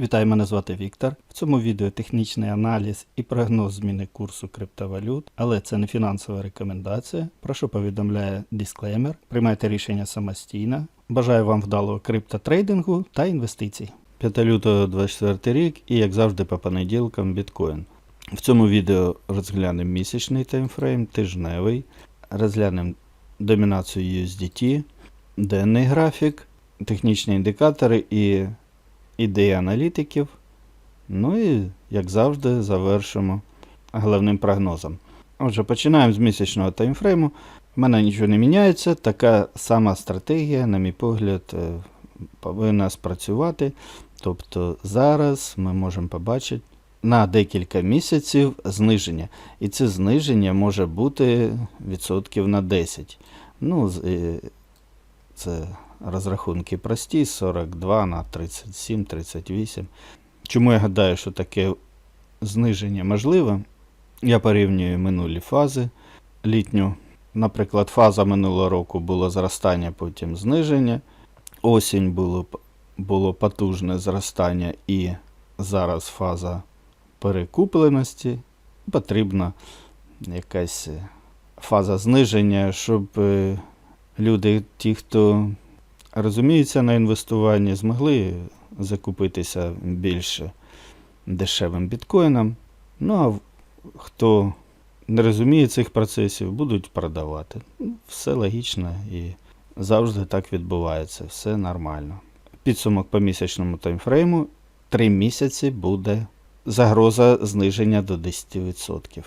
Вітаю, мене звати Віктор. В цьому відео технічний аналіз і прогноз зміни курсу криптовалют, але це не фінансова рекомендація. Прошу повідомляє дисклеймер. Приймайте рішення самостійно. Бажаю вам вдалого криптотрейдингу та інвестицій. 5 лютого 24 рік і, як завжди, по понеділкам біткоін. В цьому відео розглянемо місячний таймфрейм, тижневий, розглянемо домінацію USDT, денний графік, технічні індикатори і ідеї аналітиків. Ну і, як завжди, завершимо головним прогнозом. Отже, починаємо з місячного таймфрейму. У мене нічого не міняється. Така сама стратегія, на мій погляд, е, повинна спрацювати. Тобто зараз ми можемо побачити на декілька місяців зниження. І це зниження може бути відсотків на 10. Ну, е, це розрахунки прості, 42 на 37, 38. Чому я гадаю, що таке зниження можливе? Я порівнюю минулі фази. Літню, наприклад, фаза минулого року було зростання, потім зниження. Осінь було, було потужне зростання і зараз фаза перекупленості. Потрібна якась е, фаза зниження, щоб е, люди, ті, хто розуміються на інвестуванні, змогли закупитися більше дешевим біткоїном. Ну а хто не розуміє цих процесів, будуть продавати. Ну, Все логічно і завжди так відбувається, все нормально. Підсумок по місячному таймфрейму 3 місяці буде загроза зниження до 10%.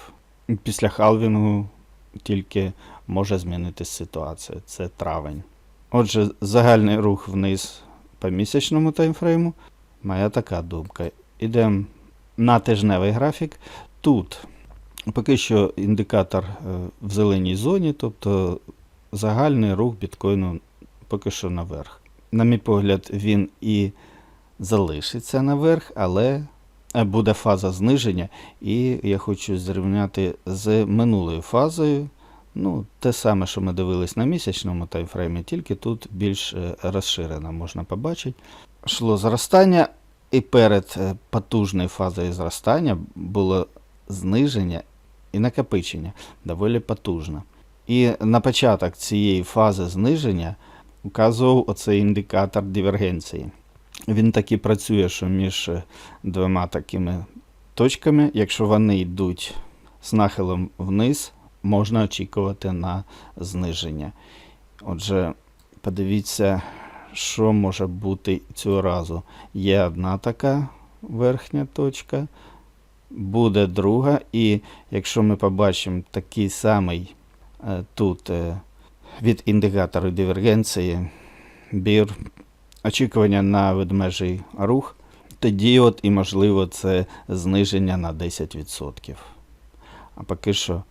Після халвінгу тільки може змінитися ситуація. Це травень. Отже, загальний рух вниз по місячному таймфрейму. Моя така думка. Ідемо на тижневий графік. Тут поки що індикатор е, в зеленій зоні, тобто загальний рух біткоїну поки що наверх. На мій погляд, він і залишиться наверх, але е, буде фаза зниження, і я хочу зрівняти з минулою фазою. Ну, те саме, що ми дивились на місячному таймфреймі, тільки тут більш е, розширено можна побачити. Шло зростання, і перед е, потужною фазою зростання було зниження і накопичення доволі потужно. І на початок цієї фази зниження указував оцей індикатор дивергенції. Він таки працює, що між е, двома такими точками, якщо вони йдуть з нахилом вниз, можна очікувати на зниження. Отже, подивіться, що може бути цього разу. Є одна така верхня точка, буде друга, і якщо ми побачимо такий самий е, тут е, від індикатору дивергенції бір, очікування на ведмежий рух, тоді от і можливо це зниження на 10%. А поки що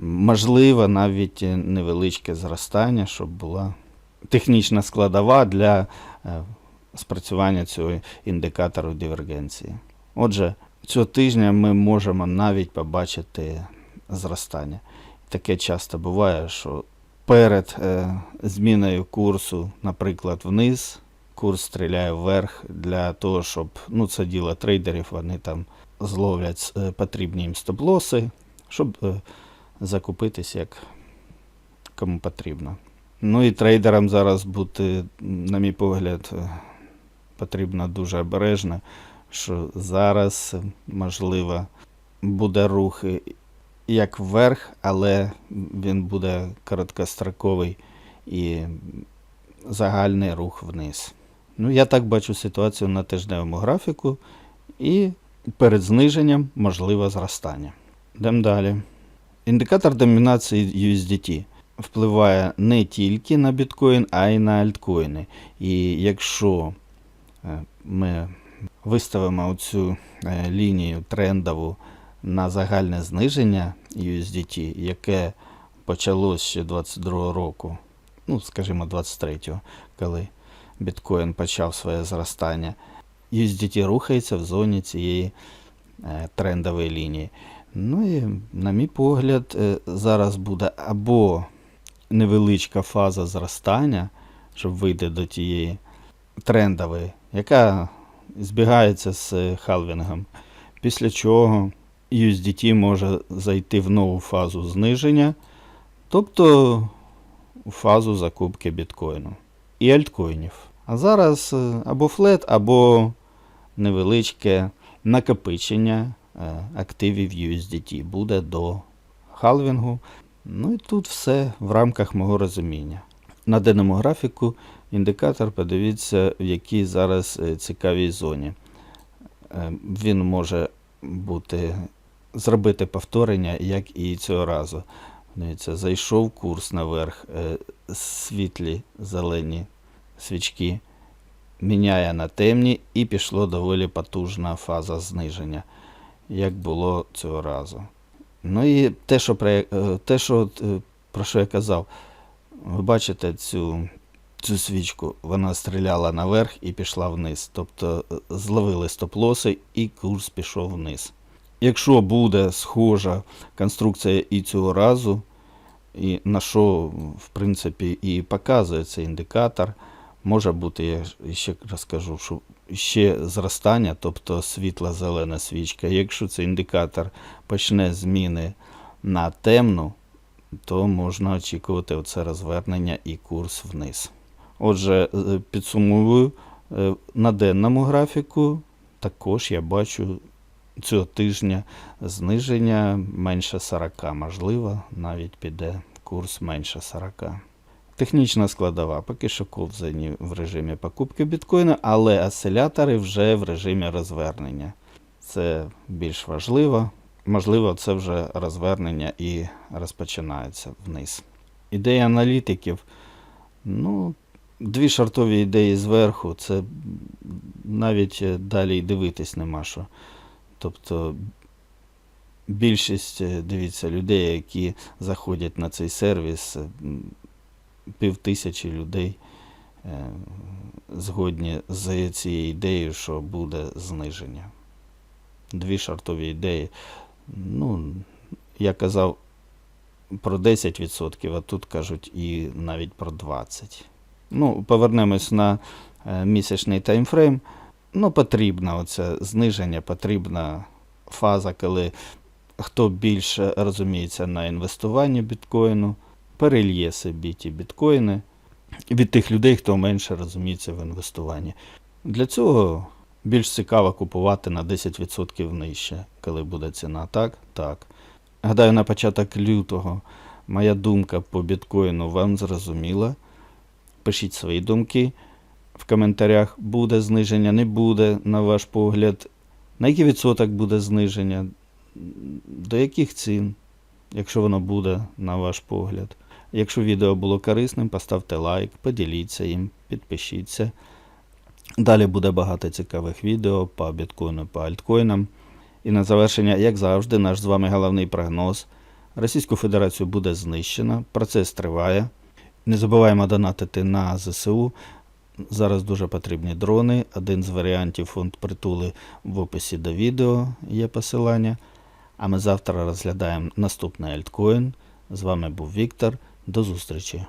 можливо навіть невеличке зростання, щоб була технічна складова для е, спрацювання цього індикатору дивергенції. Отже, цього тижня ми можемо навіть побачити зростання. Таке часто буває, що перед е, зміною курсу, наприклад, вниз, курс стріляє вверх для того, щоб ну, це діло трейдерів, вони там зловлять е, потрібні їм стоп-лоси, щоб закупитись як кому потрібно. Ну і трейдерам зараз бути, на мій погляд, е, потрібно дуже обережно, що зараз, е, можливо, буде рух як вверх, але він буде короткостроковий і загальний рух вниз. Ну, я так бачу ситуацію на тижневому графіку, і перед зниженням можливе зростання. Йдемо далі. Індикатор домінації USDT впливає не тільки на біткоін, а й на альткоїни. І якщо е, ми виставимо цю лінію трендову на загальне зниження USDT, яке почалось ще 22 року, ну, скажімо, 23-го, коли біткоін почав своє зростання, USDT рухається в зоні цієї е, трендової лінії. Ну і, на мій погляд, е, зараз буде або невеличка фаза зростання, щоб вийти до тієї трендової, яка збігається з халвінгом, після чого USDT може зайти в нову фазу зниження, тобто у фазу закупки біткоїну і альткоїнів. А зараз е, або флет, або невеличке накопичення активів USDT буде до халвінгу. Ну і тут все в рамках мого розуміння. На денному графіку індикатор, подивіться, в якій зараз е, цікавій зоні. Е, Він може бути, зробити повторення, як і цього разу. Дивіться, зайшов курс наверх, е, світлі зелені свічки, міняє на темні і пішло доволі потужна фаза зниження, як було цього разу. Ну і те, що, про, е, те, що, е, про що я казав, ви бачите цю, цю свічку, вона стріляла наверх і пішла вниз. Тобто е, зловили стоп-лоси і курс пішов вниз. Якщо буде схожа конструкція і цього разу, і на що, в принципі, і показує цей індикатор, може бути, я ще розкажу, що ще зростання, тобто світла-зелена свічка. Якщо цей індикатор почне зміни на темну, то можна очікувати оце розвернення і курс вниз. Отже, е, підсумовую, е, на денному графіку також я бачу цього тижня зниження менше 40, можливо, навіть піде курс менше 40. Технічна складова поки що ковзані в режимі покупки біткоїна, але осцилятори вже в режимі розвернення. Це більш важливо. Можливо, це вже розвернення і розпочинається вниз. Ідея аналітиків. Ну, дві шартові ідеї зверху, це навіть далі й дивитись нема що. Тобто більшість, дивіться, людей, які заходять на цей сервіс, е, м, пів тисячі людей е, згодні з цією ідеєю, що буде зниження. Дві шартові ідеї. Ну, я казав про 10%, а тут кажуть і навіть про 20%. Ну, повернемось на е, місячний таймфрейм. Ну, потрібно оце зниження, потрібна фаза, коли хто більше розуміється на інвестуванні біткоїну, перельє собі ті біткоїни від тих людей, хто менше розуміється в інвестуванні. Для цього більш цікаво купувати на 10% нижче, коли буде ціна. Так? Так. Гадаю, на початок лютого моя думка по біткоїну вам зрозуміла. Пишіть свої думки в коментарях. Буде зниження, не буде, на ваш погляд. На який відсоток буде зниження? До яких цін, якщо воно буде, на ваш погляд. Якщо відео було корисним, поставте лайк, поділіться їм, підпишіться. Далі буде багато цікавих відео по біткоїну, по альткоїнам. І на завершення, як завжди, наш з вами головний прогноз. Російську Федерацію буде знищено, процес триває. Не забуваємо донатити на ЗСУ. Зараз дуже потрібні дрони. Один з варіантів фонд притули в описі до відео є посилання. А ми завтра розглядаємо наступний альткоін. З вами був Віктор. До зустрічі!